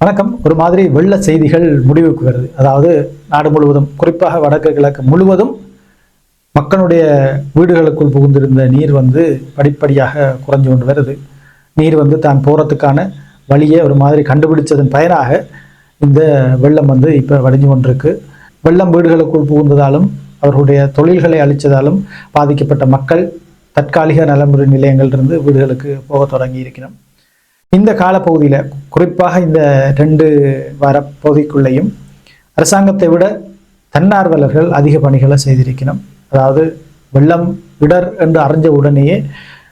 வணக்கம். ஒரு மாதிரி வெள்ள செய்திகள் முடிவுக்கு வருது. அதாவது நாடு முழுவதும் குறிப்பாக வடக்கு கிழக்கு முழுவதும் மக்களுடைய வீடுகளுக்குள் புகுந்திருந்த நீர் வந்து படிப்படியாக குறைஞ்சு கொண்டு வருது. நீர் வந்து தான் போகிறதுக்கான வழியை ஒரு மாதிரி கண்டுபிடிச்சதன் பயனாக இந்த வெள்ளம் வந்து இப்போ வடிஞ்சு கொண்டிருக்கு. வெள்ளம் வீடுகளுக்குள் புகுந்ததாலும் அவர்களுடைய தொழில்களை அழித்ததாலும் பாதிக்கப்பட்ட மக்கள் தற்காலிக நலமுறை நிலையங்களிலிருந்து வீடுகளுக்கு போக தொடங்கி இருக்கிறோம் இந்த காலப்பகுதியில் குறிப்பாக இந்த ரெண்டு வார பகுதிக்குள்ளேயும் அரசாங்கத்தை விட தன்னார்வலர்கள் அதிக பணிகளை செய்திருக்கணும். அதாவது வெள்ளம் இடர் என்று அறிஞ்ச உடனேயே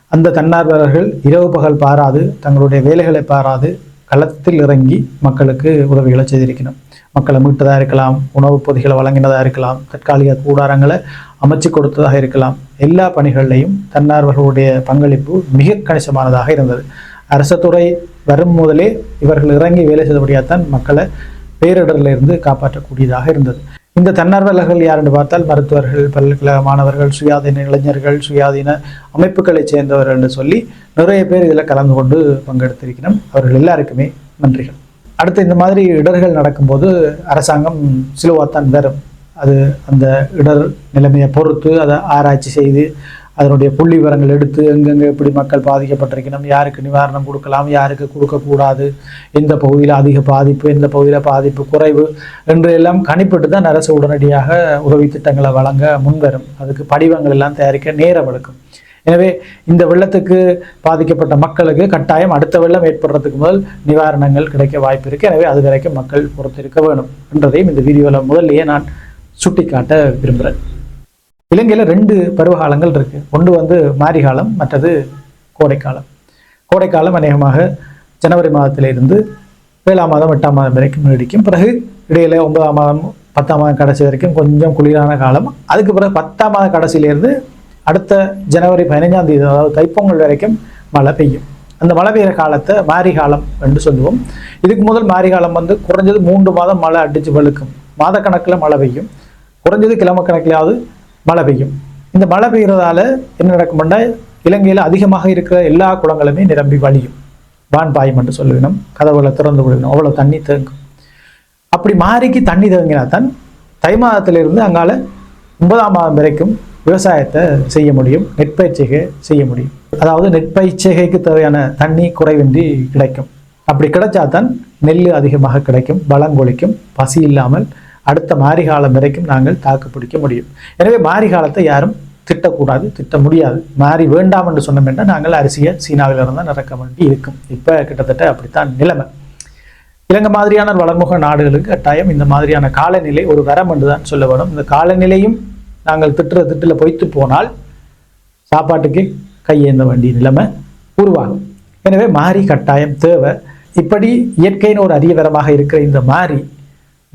அந்த தன்னார்வலர்கள் இரவு பகல் பாராது தங்களுடைய வேலைகளை பாராது களத்தில் இறங்கி மக்களுக்கு உதவிகளை செய்திருக்கணும். மக்களை மீட்டதாக இருக்கலாம் உணவுப் பொதிகளை வழங்கினதாக இருக்கலாம் தற்காலிக கூடாரங்களை அமைச்சு கொடுத்ததாக இருக்கலாம். எல்லா பணிகளிலையும் தன்னார்வர்களுடைய பங்களிப்பு மிக கணிசமானதாக இருந்தது. அரசத்துறை வரும் முதலே இவர்கள் இறங்கி வேலை செய்தபடியாகத்தான் மக்களை பேரிடரில் இருந்து காப்பாற்றக்கூடியதாக இருந்தது. இந்த தன்னார்வலர்கள் யாருன்னு பார்த்தால் மருத்துவர்கள் பல்கலைக்கழக மாணவர்கள் சுயாதீன இளைஞர்கள் சுயாதீன அமைப்புகளைச் சேர்ந்தவர்கள்னு என்று சொல்லி நிறைய பேர் இதில் கலந்து கொண்டு பங்கெடுத்திருக்கிறோம். அவர்கள் எல்லாருக்குமே நன்றிகள். அடுத்து இந்த மாதிரி இடர்கள் நடக்கும்போது அரசாங்கம் சிலுவாத்தான் வரும். அது அந்த இடர் நிலைமையை பொறுத்து அதை ஆராய்ச்சி செய்து அதனுடைய புள்ளி விவரங்கள் எடுத்து எங்கெங்கே எப்படி மக்கள் பாதிக்கப்பட்டிருக்கணும் யாருக்கு நிவாரணம் கொடுக்கலாம் யாருக்கு கொடுக்கக்கூடாது எந்த பகுதியில் அதிக பாதிப்பு எந்த பகுதியில் பாதிப்பு குறைவு என்று எல்லாம் கணிப்பிட்டு தான் அரசு உடனடியாக உதவி திட்டங்களை வழங்க முன்வரும். அதுக்கு படிவங்கள் எல்லாம் தயாரிக்க நேரம் எடுக்கும். எனவே இந்த வெள்ளத்துக்கு பாதிக்கப்பட்ட மக்களுக்கு கட்டாயம் அடுத்த வெள்ளம் ஏற்படுறதுக்கு முதல் நிவாரணங்கள் கிடைக்க வாய்ப்பு இருக்குது எனவே அது வரைக்கும் மக்கள் பொறுத்திருக்க வேணும். என்றதையும் இந்த வீடியோவில் முதல்லையே நான் சுட்டிக்காட்ட விரும்புகிறேன் இலங்கையில் ரெண்டு பருவகாலங்கள் இருக்கு. ஒன்று வந்து மாரிகாலம் மற்றது கோடைக்காலம். கோடைக்காலம் அநேகமாக ஜனவரி மாதத்திலிருந்து ஏழாம் மாதம் எட்டாம் மாதம் வரைக்கும் நீடிக்கும். பிறகு இடையில ஒன்பதாம் மாதம் பத்தாம் மாதம் கடைசி வரைக்கும் கொஞ்சம் குளிரான காலம். அதுக்கு பிறகு பத்தாம் மாதம் கடைசியிலேருந்து அடுத்த ஜனவரி பதினைஞ்சாம் தேதி அதாவது தைப்பொங்கல் வரைக்கும் மழை பெய்யும். அந்த மழை பெய்கிற காலத்தை மாரிகாலம் என்று சொல்லுவோம். இதுக்கு முதல் மாரிகாலம் வந்து குறைஞ்சது மூன்று மாதம் மழை அடித்து வலுக்கும் மாதக்கணக்கில் மழை பெய்யும். குறைஞ்சது கிழமை கணக்கிலாவது மழை பெய்யும். இந்த மழை பெய்கிறதால என்ன நடக்கும்னா இலங்கையில் அதிகமாக இருக்கிற எல்லா குளங்களுமே நிரம்பி வழியும். வான் பாயும் என்று சொல்லுவினோம் கதவுகளை திறந்து விடணும் அவ்வளோ தண்ணி தேங்கும். அப்படி மாறிக்கு தண்ணி தேங்கினா தான் தை மாதத்திலிருந்து அங்கால ஒன்பதாம் மாதம் வரைக்கும் விவசாயத்தை செய்ய முடியும் நெற்பயிற்சிகை செய்ய முடியும். அதாவது நெற்பயிற்சிகைக்கு தேவையான தண்ணி குறைவின்றி கிடைக்கும். அப்படி கிடைச்சா தான் நெல் அதிகமாக கிடைக்கும் பலம் கொளிக்கும். பசி இல்லாமல் அடுத்த மாரி காலம் வரைக்கும் நாங்கள் தாக்கு பிடிக்க முடியும். எனவே மாரி காலத்தை யாரும் திட்டக்கூடாது திட்ட முடியாது. மாறி வேண்டாம் என்று சொன்னோம்னா நாங்கள் அரிசியை சீனாவிலிருந்து தான் இறக்க வேண்டி இருக்கும். இப்போ கிட்டத்தட்ட அப்படித்தான் நிலைமை. இலங்கை மாதிரியான வளர்முக நாடுகளுக்கு கட்டாயம் இந்த மாதிரியான காலநிலை ஒரு வரம் என்று தான் சொல்ல வேணும். இந்த காலநிலையும் நாங்கள் திட்டுற திட்டில் பொய்த்து போனால் சாப்பாட்டுக்கு கையேந்த வேண்டிய நிலைமை உருவாகும். எனவே மாறி கட்டாயம் தேவை. இப்படி இயற்கையின் ஒரு அரிய வரமாக இருக்கிற இந்த மாறி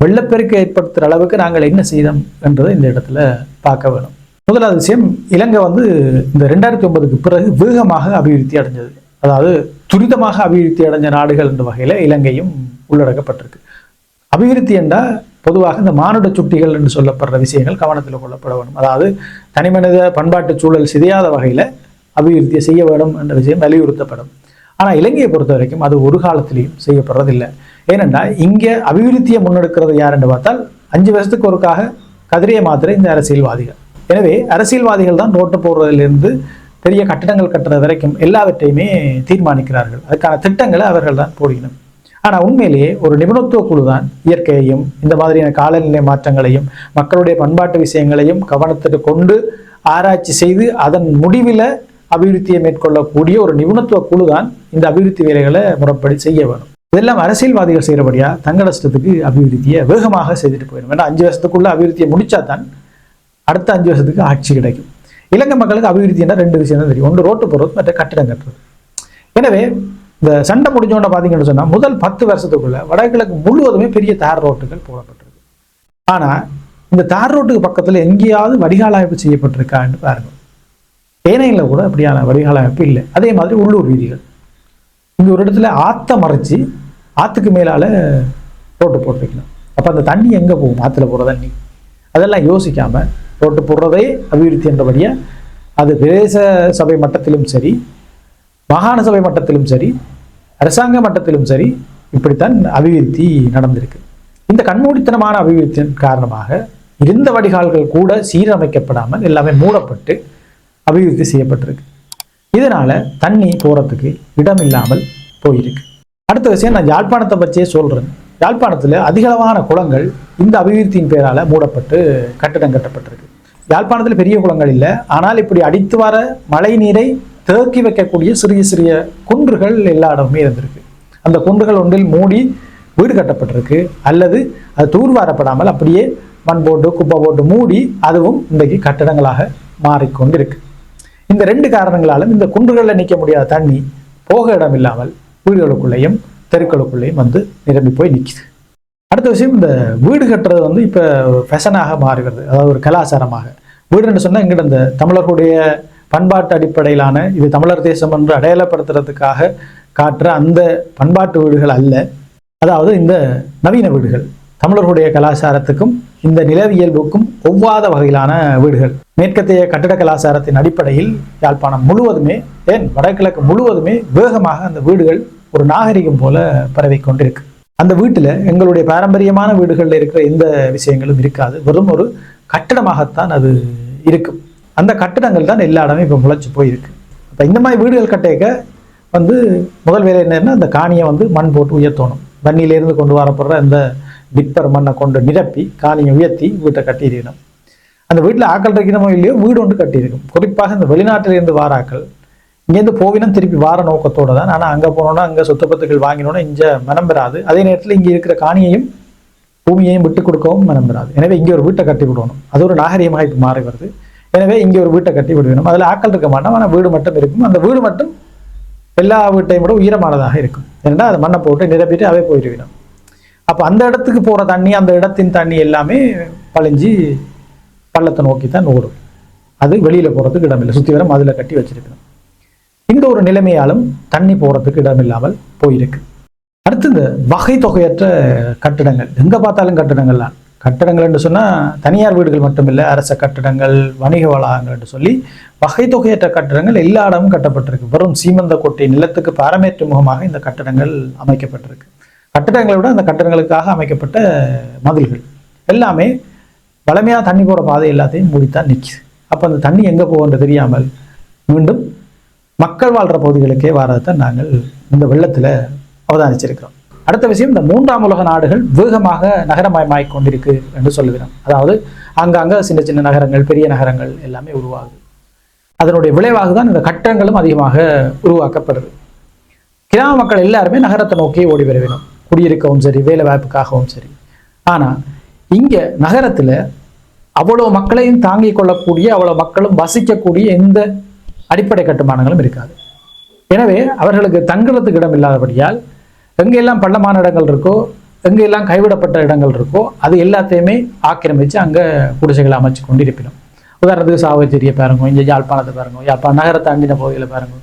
வெள்ளப்பெருக்கு ஏற்படுத்துகிற அளவுக்கு நாங்கள் என்ன செய்தோம் என்றதை இந்த இடத்துல பார்க்க வேணும். முதலாவது விஷயம் இலங்கை வந்து இந்த ரெண்டாயிரத்தி ஒன்பதுக்கு பிறகு வேகமாக அபிவிருத்தி அடைஞ்சது. அதாவது துரிதமாக அபிவிருத்தி அடைஞ்ச நாடுகள் என்ற வகையில் இலங்கையும் உள்ளடக்கப்பட்டிருக்கு. அபிவிருத்தி என்றால் பொதுவாக இந்த மானுட சுட்டிகள் என்று சொல்லப்படுற விஷயங்கள் கவனத்தில் கொள்ளப்பட வேண்டும். அதாவது தனிமனித பண்பாட்டு சூழல் சிதையாத வகையில் அபிவிருத்தியை செய்ய வேண்டும் என்ற விஷயம் வலியுறுத்தப்படும். ஆனால் இலங்கையை பொறுத்த வரைக்கும் அது ஒரு காலத்திலையும் செய்யப்படுறதில்லை. ஏனென்றால் இங்கே அபிவிருத்தியை முன்னெடுக்கிறது யார் என்று பார்த்தால் அஞ்சு வருஷத்துக்கு ஒருக்காக கதிரையை மாத்திர இந்த அரசியல்வாதிகள். எனவே அரசியல்வாதிகள் தான் ரோட்டு போடுறதிலிருந்து பெரிய கட்டிடங்கள் கட்டுறது வரைக்கும் எல்லாவற்றையுமே தீர்மானிக்கிறார்கள். அதுக்கான திட்டங்களை அவர்கள் தான் போடுகிறோம் ஆனால் உண்மையிலேயே ஒரு நிபுணத்துவ குழு தான் இயற்கையையும் இந்த மாதிரியான காலநிலை மாற்றங்களையும் மக்களுடைய பண்பாட்டு விஷயங்களையும் கவனத்துக்கு கொண்டு ஆராய்ச்சி செய்து அதன் முடிவில் அபிவிருத்தியை மேற்கொள்ளக்கூடிய ஒரு நிபுணத்துவ குழு தான் இந்த அபிவிருத்தி வேலைகளை முறைப்படி செய்ய வேணும் இதெல்லாம் அரசியல்வாதிகள் செய்கிறபடியா தங்க நஷ்டத்துக்கு அபிவிருத்தியை வேகமாக செய்துட்டு போயிடும். ஏன்னா அஞ்சு வருஷத்துக்குள்ள அபிவிருத்தியை முடிச்சா தான் அடுத்த அஞ்சு வருஷத்துக்கு ஆட்சி கிடைக்கும். இலங்கை மக்களுக்கு அபிவிருத்தின்னா ரெண்டு விஷயம் தான் தெரியும். ஒன்று ரோட்டு போடுறது மற்ற கட்டிடம் கட்டுறது. எனவே இந்த சண்டை முடிஞ்சோட பார்த்தீங்கன்னு சொன்னால் முதல் பத்து வருஷத்துக்குள்ள வடகிழக்கு முழுவதுமே பெரிய தார் ரோட்டுகள் போடப்பட்டிருக்கு. ஆனால் இந்த தார் ரோட்டுக்கு பக்கத்தில் எங்கேயாவது வடிகால் அமைப்பு செய்யப்பட்டிருக்கான்னு பாருங்க. ஏனையில் கூட அப்படியான வடிகால் அமைப்பு இல்லை. அதே மாதிரி உள்ளூர் வீதிகள். இங்கே ஒரு இடத்துல ஆத்த மறைச்சி ஆற்றுக்கு மேலால் ரோட்டு போட்டு வைக்கணும் அப்போ அந்த தண்ணி எங்கே போகும்? ஆற்றுல போகிற தண்ணி. அதெல்லாம் யோசிக்காமல் ரோட்டு போடுறதே அபிவிருத்தி என்றபடியாக அது பிரதேச சபை மட்டத்திலும் சரி மாகாண சபை மட்டத்திலும் சரி அரசாங்க மட்டத்திலும் சரி இப்படித்தான் அபிவிருத்தி நடந்திருக்கு. இந்த கண்மூடித்தனமான அபிவிருத்தியின் காரணமாக இருந்த வடிகால்கள் கூட சீரமைக்கப்படாமல் எல்லாமே மூடப்பட்டு அபிவிருத்தி செய்யப்பட்டிருக்கு. இதனால தண்ணி போகிறதுக்கு இடம் இல்லாமல் போயிருக்கு. அடுத்த விஷயம் நான் யாழ்ப்பாணத்தை பற்றியே சொல்கிறேன் யாழ்ப்பாணத்தில் அதிகளவான குளங்கள் இந்த அபிவிருத்தியின் பேரால் மூடப்பட்டு கட்டிடம் கட்டப்பட்டிருக்கு. யாழ்ப்பாணத்தில் பெரிய குளங்கள் இல்லை. ஆனால் இப்படி அடித்து வர மழை நீரை தேக்கி வைக்கக்கூடிய சிறிய சிறிய குன்றுகள் எல்லா இடமுமே இருந்திருக்கு. அந்த குன்றுகள் ஒன்றில் மூடி வீடு கட்டப்பட்டிருக்கு. அல்லது அது தூர்வாரப்படாமல் அப்படியே மண் போட்டு குப்பை போட்டு மூடி அதுவும் இன்றைக்கு கட்டடங்களாக மாறிக்கொண்டிருக்கு. இந்த ரெண்டு காரணங்களாலும் இந்த குன்றுகளில் நிற்க முடியாத தண்ணி போக இடம் இல்லாமல் வீடுகளுக்குள்ளேயும் தெருக்களுக்குள்ளேயும் வந்து நிரம்பி போய் நிற்கிது அடுத்த விஷயம் இந்த வீடு கட்டுறது வந்து இப்போ ஃபெஷனாக மாறுகிறது. அதாவது ஒரு கலாச்சாரமாக. வீடுன்னு சொன்னால் எங்கிட்ட இந்த தமிழர்களுடைய பண்பாட்டு அடிப்படையிலான இது தமிழர் தேசம் என்று அடையாளப்படுத்துறதுக்காக காட்டுற அந்த பண்பாட்டு வீடுகள் அல்ல. அதாவது இந்த நவீன வீடுகள் தமிழர்களுடைய கலாச்சாரத்துக்கும் இந்த நிலவியல்புக்கும் ஒவ்வாத வகையிலான வீடுகள். மேற்கத்திய கட்டட கலாச்சாரத்தின் அடிப்படையில் யாழ்ப்பாணம் முழுவதுமே ஏன் வடகிழக்கு முழுவதுமே வேகமாக அந்த வீடுகள் ஒரு நாகரிகம் போல பரவி கொண்டிருக்கு. அந்த வீட்டில் எங்களுடைய பாரம்பரியமான வீடுகளில் இருக்கிற எந்த விஷயங்களும் இருக்காது. வெறும் ஒரு கட்டடமாகத்தான் அது இருக்கும். அந்த கட்டடங்கள் தான் எல்லா இடமே இப்போ முளைச்சி போயிருக்கு. அப்போ இந்த மாதிரி வீடுகள் கட்டேக்க வந்து முதல் வேலை என்னன்னா அந்த காணியை வந்து மண் போட்டு உயர்த்தணும். வன்னியிலேருந்து கொண்டு வரப்படுற அந்த டிப்பர் மண்ணை கொண்டு நிரப்பி காணியை உயர்த்தி வீட்டை கட்டியிருக்கணும். அந்த வீட்டில் ஆக்கள் இருக்கணுமோ இல்லையோ வீடு ஒன்று கட்டியிருக்கும் குறிப்பாக இந்த வெளிநாட்டிலிருந்து வாராக்கள் இங்கேருந்து போவினும் திருப்பி வார நோக்கத்தோடு தான். ஆனால் அங்கே போனோன்னா அங்கே சொத்துப்பத்துகள் வாங்கினோன்னா இங்கே மனம் பெறாது. அதே நேரத்தில் இங்கே இருக்கிற காணியையும் பூமியையும் விட்டு கொடுக்கவும் மனம் பெறாது. எனவே இங்கே ஒரு வீட்டை கட்டி விடணும். அது ஒரு நாகரீகமாக இப்போ மாறி வருது. எனவே இங்கே ஒரு வீட்டை கட்டி விடுவேணும் அதில் ஆக்கள் இருக்க மாட்டோம் ஆனால் வீடு மட்டும் இருக்கும். அந்த வீடு மட்டும் எல்லா வீட்டையும் விட உயரமானதாக இருக்கும். ஏன்னா அதை மண்ணை போட்டு நிரப்பிட்டு அவை போயிடுவிடும். அப்போ அந்த இடத்துக்கு போகிற தண்ணி அந்த இடத்தின் தண்ணி எல்லாமே பழிஞ்சு பள்ளத்தை நோக்கி தான் ஓடும். அது வெளியில் போகிறதுக்கு இடமில்லை. சுற்றி வர மதில் கட்டி வச்சிருக்கணும். இந்த ஒரு நிலைமையாலும் தண்ணி போகிறதுக்கு இடமில்லாமல் போயிருக்கு. அடுத்து இந்த வகை தொகையற்ற கட்டிடங்கள். எங்கே பார்த்தாலும் கட்டிடங்கள் தான் கட்டடங்கள் என்று சொன்னால் தனியார் வீடுகள் மட்டுமில்லை அரச கட்டடங்கள் வணிக வளாகங்கள் என்று சொல்லி வகை தொகையற்ற கட்டடங்கள் எல்லா இடமும் கட்டப்பட்டிருக்கு. வெறும் சீமந்த கொட்டை நிலத்துக்கு பாரமேற்று முகமாக இந்த கட்டடங்கள் அமைக்கப்பட்டிருக்கு. கட்டடங்களை விட அந்த கட்டடங்களுக்காக அமைக்கப்பட்ட மதில்கள். எல்லாமே வளமையாக தண்ணி போகிற பாதை எல்லாத்தையும் மூடித்தான் நிற்குது அப்போ அந்த தண்ணி எங்கே போகுன்றது தெரியாமல் மீண்டும் மக்கள் வாழ்கிற பகுதிகளுக்கே வரதான் நாங்கள் இந்த வெள்ளத்தில் அவதானிச்சிருக்கிறோம். அடுத்த விஷயம் இந்த மூன்றாம் உலக நாடுகள் வேகமாக நகரமயமாய் கொண்டிருக்கு என்று சொல்லுகிறோம். அதாவது அங்கங்கே சின்ன சின்ன நகரங்கள் பெரிய நகரங்கள் எல்லாமே உருவாகுது. அதனுடைய விளைவாக தான் இந்த கட்டங்களும் அதிகமாக உருவாக்கப்படுது. கிராம மக்கள் எல்லாருமே நகரத்தை நோக்கி ஓடி வர வேணும் குடியிருக்கவும் சரி வேலை வாய்ப்புக்காகவும் சரி. ஆனால் இங்கே நகரத்தில் அவ்வளோ மக்களையும் தாங்கிக் கொள்ளக்கூடிய அவ்வளோ மக்களும் வசிக்கக்கூடிய எந்த அடிப்படை கட்டுமானங்களும் இருக்காது. எனவே அவர்களுக்கு தங்குறதுக்கு இடம் இல்லாதபடியால் எங்கெல்லாம் பள்ளமான இடங்கள் இருக்கோ எங்கெல்லாம் கைவிடப்பட்ட இடங்கள் இருக்கோ அது எல்லாத்தையுமே ஆக்கிரமித்து அங்கே குடிசைகளை அமைச்சு கொண்டு இருப்பினோம் உதாரணத்துக்கு சாவச்சேரியை பாருங்க இங்கே யாழ்ப்பாணத்தை பாருங்க யாழ்ப்பாணம் நகரத்தை அண்டின பகுதியில் பாருங்க.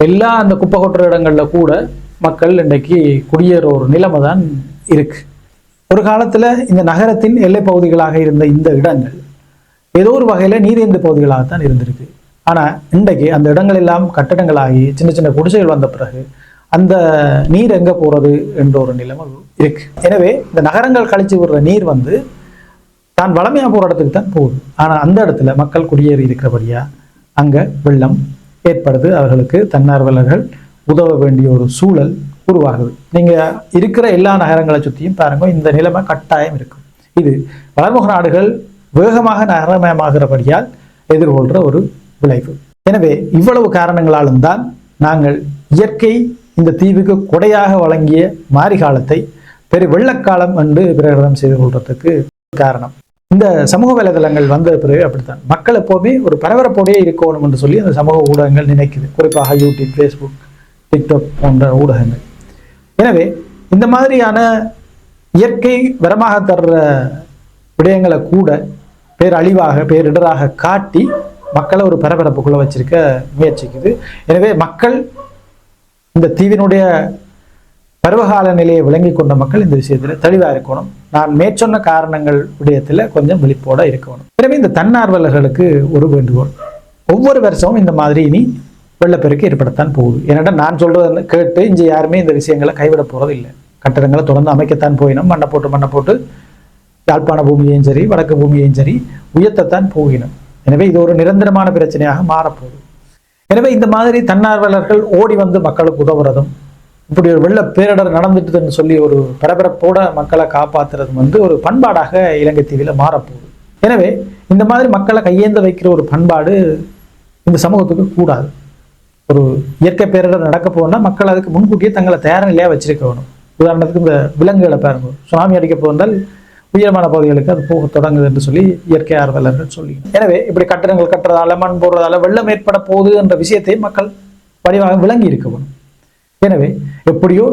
எல்லா அந்த குப்பை கொட்டுற இடங்களில் கூட மக்கள் இன்றைக்கு குடியேற ஒரு நிலைமை தான் இருக்கு. ஒரு காலத்தில் இந்த நகரத்தின் எல்லை பகுதிகளாக இருந்த இந்த இடங்கள் ஏதோ ஒரு வகையில் நீரேந்து பகுதிகளாகத்தான் இருந்திருக்கு. ஆனால் இன்றைக்கு அந்த இடங்கள் எல்லாம் கட்டடங்களாகி சின்ன சின்ன குடிசைகள் வந்த பிறகு அந்த நீர் எங்கே போகிறது என்ற ஒரு நிலைமை இருக்கு. எனவே இந்த நகரங்கள் கழிச்சு விடுற நீர் வந்து தான் வளமையாக போகிற இடத்துக்கு தான் போகுது. ஆனால் அந்த இடத்துல மக்கள் குடியேறி இருக்கிறபடியாக அங்கே வெள்ளம் ஏற்படுது. அவர்களுக்கு தன்னார்வலர்கள் உதவ வேண்டிய ஒரு சூழல் உருவாகுது. நீங்கள் இருக்கிற எல்லா நகரங்களை சுற்றியும் பாருங்க இந்த நிலைமை கட்டாயம் இருக்கும். இது வளர்முக நாடுகள் வேகமாக நகரமயமாகிறபடியால் எதிர்கொள்கிற ஒரு விளைவு. எனவே இவ்வளவு காரணங்களாலும் தான் நாங்கள் இயற்கை இந்த தீவுக்கு கொடையாக வழங்கிய மாரி காலத்தை பெரு வெள்ளக்காலம் என்று பிரகடனம் செய்து கொள்றதுக்கு காரணம். இந்த சமூக வலைதளங்கள் வந்த பிறகு அப்படித்தான். மக்கள் எப்போவுமே ஒரு பரபரப்போடையே இருக்கணும் என்று சொல்லி அந்த சமூக ஊடகங்கள் நினைக்குது. குறிப்பாக யூடியூப் ஃபேஸ்புக் டிக்டாக் போன்ற ஊடகங்கள். எனவே இந்த மாதிரியான இயற்கை வரமாக தர்ற விடயங்களை கூட பேரழிவாக பேரிடராக காட்டி மக்களை ஒரு பரபரப்புக்குள்ள வச்சிருக்க முயற்சிக்குது. எனவே மக்கள் இந்த தீவினுடைய பருவகால நிலையை விளங்கி கொண்ட மக்கள் இந்த விஷயத்துல தெளிவாக இருக்கணும். நான் மேற்சொன்ன காரணங்கள் விடயத்துல கொஞ்சம் விழிப்போட இருக்கணும். எனவே இந்த தன்னார்வலர்களுக்கு ஒரு வேண்டுகோள். ஒவ்வொரு வருஷமும் இந்த மாதிரி இனி வெள்ளப்பெருக்கு ஏற்படத்தான் போகுது. ஏன்னா நான் சொல்றதை கேட்டு இங்கே யாருமே இந்த விஷயங்களை கைவிட போறது இல்லை கட்டடங்களை தொடர்ந்து அமைக்கத்தான் போயினோம். மண்ணை போட்டு மண்ணை போட்டு யாழ்ப்பாண பூமியையும் சரி வடக்கு பூமியையும் சரி உயர்த்தத்தான் போகினோம். எனவே இது ஒரு நிரந்தரமான பிரச்சனையாக மாறப்போகுது. எனவே இந்த மாதிரி தன்னார்வலர்கள் ஓடி வந்து மக்களுக்கு உதவுறதும் இப்படி ஒரு வெள்ள பேரிடர் நடந்துட்டுதுன்னு சொல்லி ஒரு பரபரப்போட மக்களை காப்பாத்துறதும் வந்து ஒரு பண்பாடாக இலங்கை தீவில் மாறப்போகுது. எனவே இந்த மாதிரி மக்களை கையேந்த வைக்கிற ஒரு பண்பாடு இந்த சமூகத்துக்கு கூடாது. ஒரு இயற்கை பேரிடர் நடக்க போனா மக்கள் அதுக்கு முன்கூட்டியே தங்களை தயார் நிலையாக வச்சிருக்கணும். உதாரணத்துக்கு இந்த விலங்குகளை பாருங்க. சுனாமி அடிக்க போனால் உயரமான பகுதிகளுக்கு அது போக தொடங்குது என்று சொல்லி இயற்கை ஆர்வலர்கள் சொல்லி எனவே இப்படி கட்டடங்கள் கட்டுறதால மண் போடுறதால வெள்ளம் ஏற்பட போகுது என்ற விஷயத்தை மக்கள் வடிவாக விளங்கி இருக்க வேணும் எனவே எப்படியோ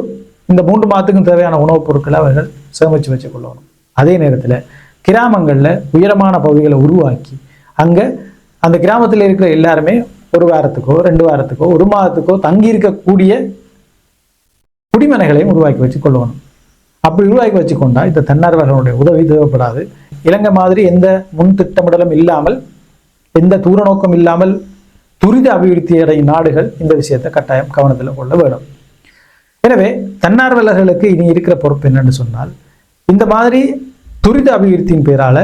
இந்த மூன்று மாதத்துக்கும் தேவையான உணவுப் பொருட்களை அவர்கள் சேமிச்சு வச்சு கொள்ளணும். அதே நேரத்தில் கிராமங்களில் உயரமான பகுதிகளை உருவாக்கி அங்கே அந்த கிராமத்தில் இருக்கிற எல்லாருமே ஒரு வாரத்துக்கோ ரெண்டு வாரத்துக்கோ ஒரு மாதத்துக்கோ தங்கி இருக்கக்கூடிய குடிமனைகளையும் உருவாக்கி வச்சு கொள்ளணும். அப்படி உருவாக்கி வச்சுக்கொண்டா இந்த தன்னார்வர்களுடைய உதவி தேவைப்படாது. இலங்கை மாதிரி எந்த முன் திட்டமிடலும் இல்லாமல் எந்த தூர நோக்கம் இல்லாமல் துரித அபிவிருத்தி அடையும் நாடுகள் இந்த விஷயத்தை கட்டாயம் கவனத்தில் கொள்ள வேண்டும். எனவே தன்னார்வலர்களுக்கு இனி இருக்கிற பொறுப்பு என்னன்னு சொன்னால் இந்த மாதிரி துரித அபிவிருத்தியின் பேரால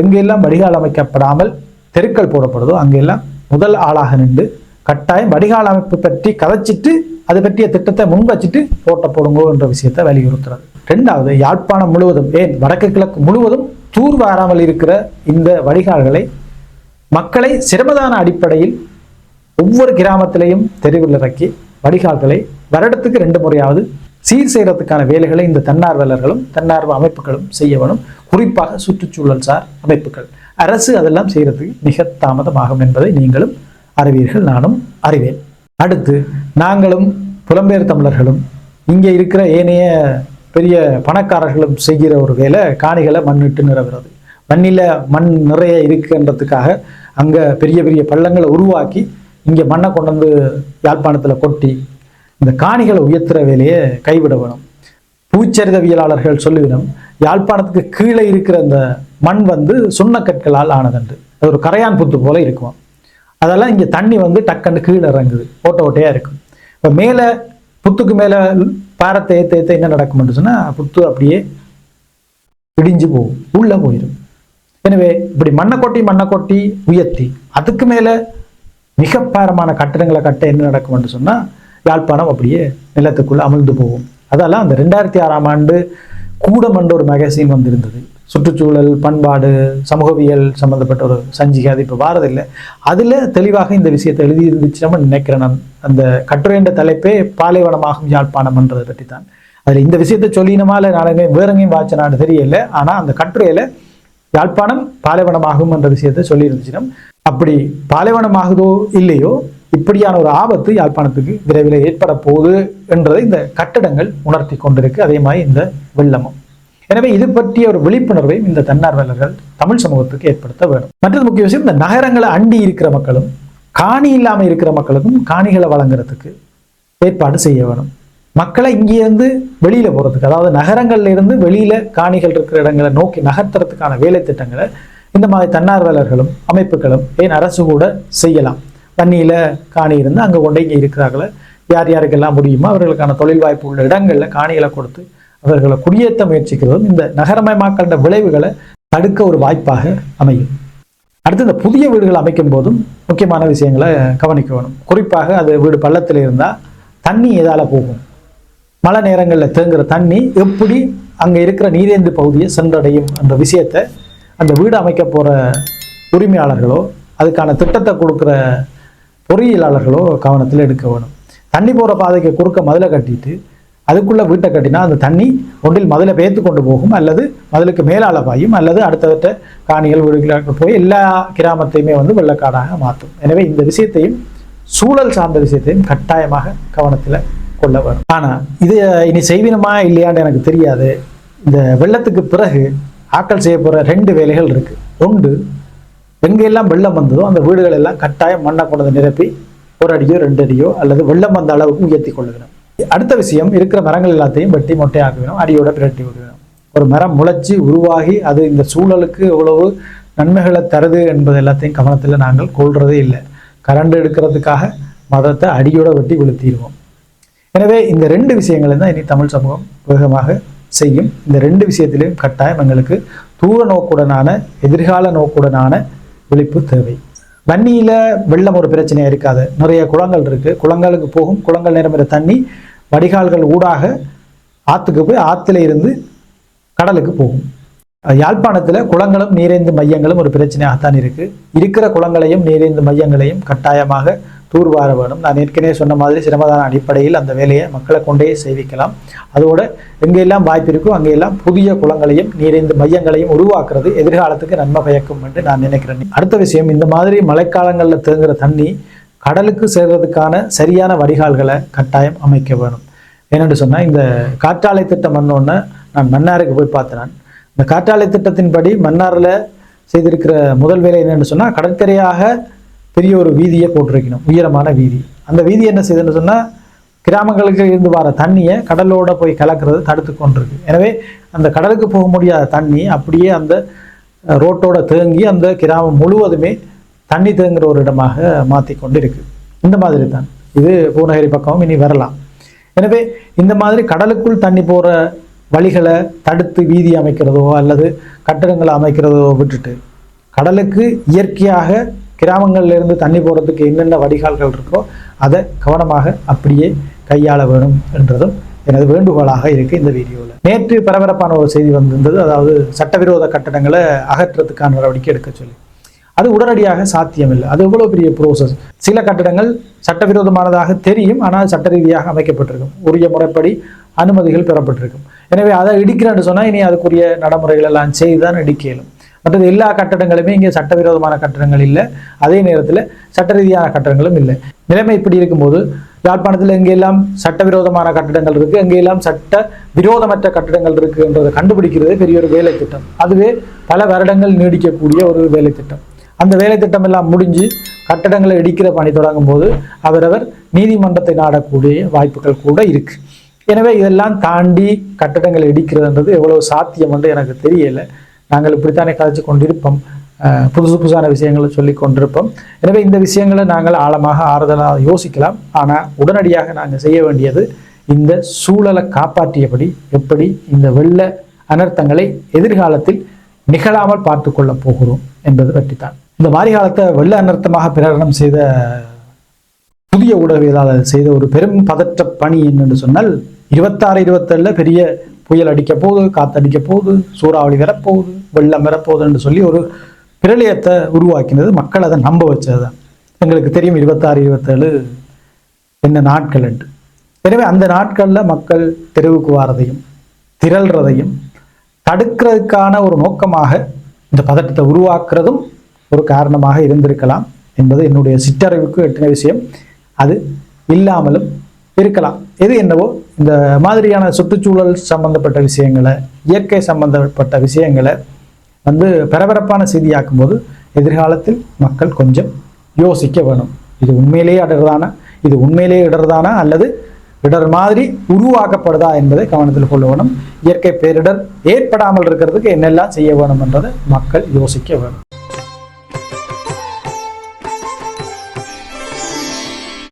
எங்கெல்லாம் வடிகால் அமைக்கப்படாமல் தெருக்கள் போடப்படுதோ அங்கெல்லாம் முதல் ஆளாக நின்று கட்டாயம் வடிகால் அமைப்பு பற்றி கதைச்சிட்டு அது பற்றிய திட்டத்தை முன்வச்சிட்டு போட்ட போடுங்கோ என்ற விஷயத்தை வலியுறுத்துறது. ரெண்டாவது யாழ்ப்பாணம் முழுவதும் ஏன் வடக்கு கிழக்கு முழுவதும் தூர் வாராமல் இருக்கிற இந்த வடிகால்களை மக்களை சிரமதான அடிப்படையில் ஒவ்வொரு கிராமத்திலையும் தெருவில் இறக்கி வடிகால்களை வருடத்துக்கு ரெண்டு முறையாவது சீர் செய்கிறதுக்கான வேலைகளை இந்த தன்னார்வலர்களும் தன்னார்வ அமைப்புகளும் செய்ய வேணும் குறிப்பாக சுற்றுச்சூழல் சார் அமைப்புகள். அரசு அதெல்லாம் செய்கிறதுக்கு மிக தாமதமாகும் என்பதை நீங்களும் அறிவீர்கள் நானும் அறிவேன். அடுத்து நாங்களும் புலம்பெயர் தமிழர்களும் இங்கே இருக்கிற ஏனைய பெரிய பணக்காரர்களும் செய்கிற ஒரு வேலை காணிகளை மண்ணிட்டு நிரவுறது. மண்ணில் மண் நிறைய இருக்குன்றதுக்காக அங்கே பெரிய பெரிய பள்ளங்களை உருவாக்கி இங்கே மண்ணை கொண்டு வந்து யாழ்ப்பாணத்தில் கொட்டி இந்த காணிகளை உயர்த்துற வேலையை கைவிட வேணும். பூச்சரிதவியலாளர்கள் சொல்லுவினம் யாழ்ப்பாணத்துக்கு கீழே இருக்கிற அந்த மண் வந்து சுண்ணக்கற்களால் ஆனதுண்டு அது ஒரு கரையான் புத்து போல இருக்கும். அதெல்லாம் இங்கே தண்ணி வந்து டக்குன்னு கீழே இறங்குது. ஓட்ட ஓட்டையாக இருக்கும். இப்போ மேலே புத்துக்கு மேலே பாரத்தை ஏற்ற ஏற்ற என்ன நடக்கும்னு சொன்னால் புத்து அப்படியே இடிஞ்சு போகும். உள்ளே போயிடும் எனவே இப்படி மண்ணை கொட்டி மண்ணை கொட்டி உயர்த்தி அதுக்கு மேலே மிக பாரமான கட்டிடங்களை கட்ட என்ன நடக்கும்னு சொன்னால் யாழ்ப்பாணம் அப்படியே நிலத்துக்குள்ளே அமிழ்ந்து போகும். அதெல்லாம் அந்த ரெண்டாயிரத்தி ஆறாம் ஆண்டு கூடமன்ற ஒரு மேகசின் வந்திருந்தது. சுற்றுச்சூழல் பண்பாடு சமூகவியல் சம்மந்தப்பட்ட ஒரு சஞ்சிகை அது இப்போ வாரதில்லை. அதில் தெளிவாக இந்த விஷயத்தை எழுதியிருந்துச்சுன்னு நினைக்கிறேன் நான் அந்த கட்டுரைன்ற தலைப்பே பாலைவனமாகும் யாழ்ப்பாணம் என்றதை பற்றி தான் அதில் இந்த விஷயத்தை சொல்லினமா இல்லை வேறங்கையும் வாச்சனான்னு தெரியல. ஆனால் அந்த கட்டுரையில் யாழ்ப்பாணம் பாலைவனமாகும் என்ற விஷயத்தை சொல்லி அப்படி பாலைவனமாகுதோ இல்லையோ இப்படியான ஒரு ஆபத்து யாழ்ப்பாணத்துக்கு விரைவில் ஏற்பட போகுது என்றதை இந்த கட்டடங்கள் உணர்த்தி கொண்டிருக்கு. அதே மாதிரி இந்த வெள்ளமும். எனவே இது பற்றிய ஒரு விழிப்புணர்வை இந்த தன்னார்வலர்கள் தமிழ் சமூகத்துக்கு ஏற்படுத்த வேண்டும். மற்றது முக்கிய விஷயம் இந்த நகரங்களை அண்டி இருக்கிற மக்களும் காணி இல்லாமல் இருக்கிற மக்களுக்கும் காணிகளை வழங்குறதுக்கு ஏற்பாடு செய்ய வேணும். மக்களை இங்கேருந்து வெளியில போறதுக்கு அதாவது நகரங்கள்ல இருந்து வெளியில காணிகள் இருக்கிற இடங்களை நோக்கி நகர்த்துறதுக்கான வேலை திட்டங்களை இந்த மாதிரி தன்னார்வலர்களும் அமைப்புகளும் ஏன் அரசு கூட செய்யலாம். வன்னியில காணி இருந்து அங்க கொண்டு இங்கே இருக்கிறார்கள யார் யாருக்கெல்லாம் முடியுமோ அவர்களுக்கான தொழில் வாய்ப்பு உள்ள இடங்கள்ல காணிகளை கொடுத்து அவர்களை குடியேற்ற முயற்சிக்கிறதும் இந்த நகரமயமாக்கல்ற விளைவுகளை தடுக்க ஒரு வாய்ப்பாக அமையும். அடுத்து இந்த புதிய வீடுகள் அமைக்கும் போதும் முக்கியமான விஷயங்களை கவனிக்க வேணும் குறிப்பாக அது வீடு பள்ளத்தில் இருந்தால் தண்ணி எதால் போகும். மழை நேரங்களில் தேங்குகிற தண்ணி எப்படி அங்கே இருக்கிற நீரேந்து பகுதியை சென்றடையும் அந்த விஷயத்தை அந்த வீடு அமைக்க போகிற உரிமையாளர்களோ அதுக்கான திட்டத்தை கொடுக்குற பொறியியலாளர்களோ கவனத்தில் எடுக்க வேணும். தண்ணி போகிற பாதைக்கு குறுக்க மதிலை கட்டிட்டு அதுக்குள்ளே வீட்டை கட்டினா அந்த தண்ணி ஒன்றில் மதிலை பேத்து கொண்டு போகும் அல்லது மதிலுக்கு மேலால பாயும் அல்லது அடுத்தடுத்த காணிகள் வீடுகளாக போய் எல்லா கிராமத்தையுமே வந்து வெள்ளக்காடாக மாற்றும். எனவே இந்த விஷயத்தையும் சூழல் சார்ந்த விஷயத்தையும் கட்டாயமாக கவனத்தில் கொள்ள வரும் ஆனால் இது இனி செய்வினமா இல்லையான்னு எனக்கு தெரியாது. இந்த வெள்ளத்துக்கு பிறகு ஆக்கல் செய்ய போகிற ரெண்டு வேலைகள் இருக்குது ஒன்று எங்கெல்லாம் வெள்ளம் வந்ததோ அந்த வீடுகள் எல்லாம் கட்டாயம் மண்ணை கொண்டதை நிரப்பி ஒரு அடியோ ரெண்டு அடியோ அல்லது வெள்ளம் வந்த அளவுக்கு உயர்த்தி கொள்ளுகிறோம். அடுத்த விஷயம் இருக்கிற மரங்கள் எல்லாத்தையும் வெட்டி மொட்டையாக்க வேணும் அடியோட பிரட்டி விடணும் ஒரு மரம் முளைச்சி உருவாகி அது இந்த சூழலுக்கு எவ்வளவு நன்மைகளை தருது என்பது எல்லாத்தையும் கவனத்தில் நாங்கள் கொள்றதே இல்லை. கரண்ட் எடுக்கிறதுக்காக மதத்தை அடியோட வெட்டி கொளுத்திடுவோம் எனவே இந்த ரெண்டு விஷயங்களை தான் இனி தமிழ் சமூகம் வேகமாக செய்யும். இந்த ரெண்டு விஷயத்திலையும் கட்டாயம் எங்களுக்கு தூர நோக்குடனான எதிர்கால நோக்குடனான விழிப்பு தேவை. வன்னியில் வெள்ளம் ஒரு பிரச்சனையா இருக்காது. நிறைய குளங்கள் இருக்கு. குளங்களுக்கு போகும். குளங்கள் நிரம்புகிற தண்ணி வடிகால்கள் ஊடாக ஆத்துக்கு போய் ஆத்துல இருந்து கடலுக்கு போகும். யாழ்ப்பாணத்தில் யாழ்ப்பாணத்துல குளங்களும் நீரேந்து மையங்களும் ஒரு பிரச்சனையாகத்தான் இருக்கு. இருக்கிற குளங்களையும் நீரேந்து மையங்களையும் கட்டாயமாக தூர்வார வேணும். நான் ஏற்கனவே சொன்ன மாதிரி சிரமதான அடிப்படையில் அந்த வேலையை மக்களை கொண்டே செய்விக்கலாம் அதோடு எங்கெல்லாம் வாய்ப்பு இருக்கோ அங்கெல்லாம் புதிய குளங்களையும் நீரேந்து மையங்களையும் உருவாக்குறது எதிர்காலத்துக்கு நன்மை பயக்கும் என்று நான் நினைக்கிறேன். அடுத்த விஷயம் இந்த மாதிரி மழைக்காலங்களில் தேங்குகிற தண்ணி கடலுக்கு சேர்றதுக்கான சரியான வடிகால்களை கட்டாயம் அமைக்க வேணும். ஏனென்று சொன்னால் இந்த காற்றாலை திட்டம் வந்தோடனே நான் மன்னாருக்கு போய் பார்த்தேன். இந்த காற்றாலை திட்டத்தின்படி மன்னாரில் செய்திருக்கிற முதல் வேலை என்னென்னு சொன்னால் கடற்கரையாக பெரிய ஒரு வீதியை போட்டிருக்கணும் உயரமான வீதி. அந்த வீதி என்ன செய்யுதுன்னு சொன்னால் கிராமங்களுக்கு இருந்து வர தண்ணியை கடலோட போய் கலக்கிறது தடுத்து கொண்டிருக்கு. எனவே அந்த கடலுக்கு போக முடியாத தண்ணி அப்படியே அந்த ரோட்டோட தேங்கி அந்த கிராமம் முழுவதுமே தண்ணி தேங்குற ஒரு இடமாக மாற்றி கொண்டு இருக்குது இந்த மாதிரி தான். இது பூநகரி பக்கமும் இனி வரலாம். எனவே இந்த மாதிரி கடலுக்குள் தண்ணி போகிற வழிகளை தடுத்து வீதி அமைக்கிறதோ அல்லது கட்டடங்களை அமைக்கிறதோ விட்டுட்டு கடலுக்கு இயற்கையாக கிராமங்கள்ல இருந்து தண்ணி போகிறதுக்கு என்னென்ன வடிகால்கள் இருக்கோ அதை கவனமாக அப்படியே கையாள வேணும் என்றதும் எனது வேண்டுகோளாக இருக்குது இந்த வீடியோவில் நேற்று பரபரப்பான ஒரு செய்தி வந்திருந்தது. அதாவது சட்டவிரோத கட்டடங்களை அகற்றுறதுக்கான நடவடிக்கை எடுக்க சொல்லி. அது உடனடியாக சாத்தியமில்லை. அது எவ்வளோ பெரிய ப்ரோசஸ் சில கட்டடங்கள் சட்டவிரோதமானதாக தெரியும். ஆனால் சட்ட ரீதியாக அமைக்கப்பட்டிருக்கும். உரிய முறைப்படி அனுமதிகள் பெறப்பட்டிருக்கும். எனவே அதை இடிக்கிறேன்னு சொன்னால் இனி அதுக்குரிய நடைமுறைகள் எல்லாம் செய்து தான் இடிக்கலும் மற்றது எல்லா கட்டடங்களுமே இங்கே சட்டவிரோதமான கட்டடங்கள் இல்லை. அதே நேரத்தில் சட்ட ரீதியான கட்டடங்களும் இல்லை. நிலைமை இப்படி இருக்கும்போது யாழ்ப்பாணத்தில் எங்கெல்லாம் சட்டவிரோதமான கட்டடங்கள் இருக்கு எங்கெல்லாம் சட்ட விரோதமற்ற கட்டடங்கள் இருக்குன்றதை கண்டுபிடிக்கிறதே பெரிய ஒரு வேலை திட்டம். அதுவே பல வருடங்கள் நீடிக்கக்கூடிய ஒரு வேலை திட்டம். அந்த வேலை திட்டம் எல்லாம் முடிஞ்சு கட்டடங்களை இடிக்கிற பணி தொடங்கும் போது அவரவர் நீதிமன்றத்தை நாடக்கூடிய வாய்ப்புகள் கூட இருக்கு. எனவே இதெல்லாம் தாண்டி கட்டடங்களை இடிக்கிறதுன்றது எவ்வளவு சாத்தியம் என்று எனக்கு தெரியலை. நாங்கள் இப்படித்தானே கதைச்சு கொண்டிருப்போம். புதுசு புதுசான விஷயங்களை சொல்லி கொண்டிருப்போம். எனவே இந்த விஷயங்களை நாங்கள் ஆழமாக ஆறுதலாக யோசிக்கலாம். ஆனால் உடனடியாக நாங்கள் செய்ய வேண்டியது இந்த சூழலை காப்பாற்றியபடி எப்படி இந்த வெள்ள அனர்த்தங்களை எதிர்காலத்தில் நிகழாமல் பார்த்து கொள்ளப் போகிறோம் என்பது பற்றித்தான். இந்த மாரி காலத்தை வெள்ள அனர்த்தமாக பிரகடனம் செய்த புதிய ஊடகவியலாளர் செய்த ஒரு பெரும் பதற்ற பணி என்னென்று சொன்னால் இருபத்தாறு இருபத்தேழுல பெரிய புயல் அடிக்க போகுது காத்தடிக்க போகுது சூறாவளி வரப்போகுது வெள்ளம் வரப்போகுதுன்னு சொல்லி ஒரு பிரளயத்தை உருவாக்கினது. மக்கள் அதை நம்ப வச்சதுதான். எங்களுக்கு தெரியும் இருபத்தாறு இருபத்தேழு என்ன நாட்கள் என்று. எனவே அந்த நாட்களில் மக்கள் தெருவுக்கு வாரதையும் திரள்றதையும் தடுக்கிறதுக்கான ஒரு நோக்கமாக இந்த பதட்டத்தை உருவாக்குறதும் ஒரு காரணமாக இருந்திருக்கலாம் என்பது என்னுடைய சிற்றறிவுக்கு எட்டின விஷயம். அது இல்லாமலும் இருக்கலாம். எது என்னவோ இந்த மாதிரியான சுற்றுச்சூழல் சம்பந்தப்பட்ட விஷயங்களை இயற்கை சம்பந்தப்பட்ட விஷயங்களை வந்து பரபரப்பான செய்தியாக்கும் போது எதிர்காலத்தில் மக்கள் கொஞ்சம் யோசிக்க வேணும். இது உண்மையிலேயே இடர்தானா? இது உண்மையிலேயே இடர்தானா? அல்லது இடர் மாதிரி உருவாக்கப்படுதா என்பதை கவனத்தில் கொள்ள வேணும். இயற்கை பேரிடர் ஏற்படாமல் இருக்கிறதுக்கு என்னெல்லாம் செய்ய வேணும் என்றதை மக்கள் யோசிக்க வேணும்.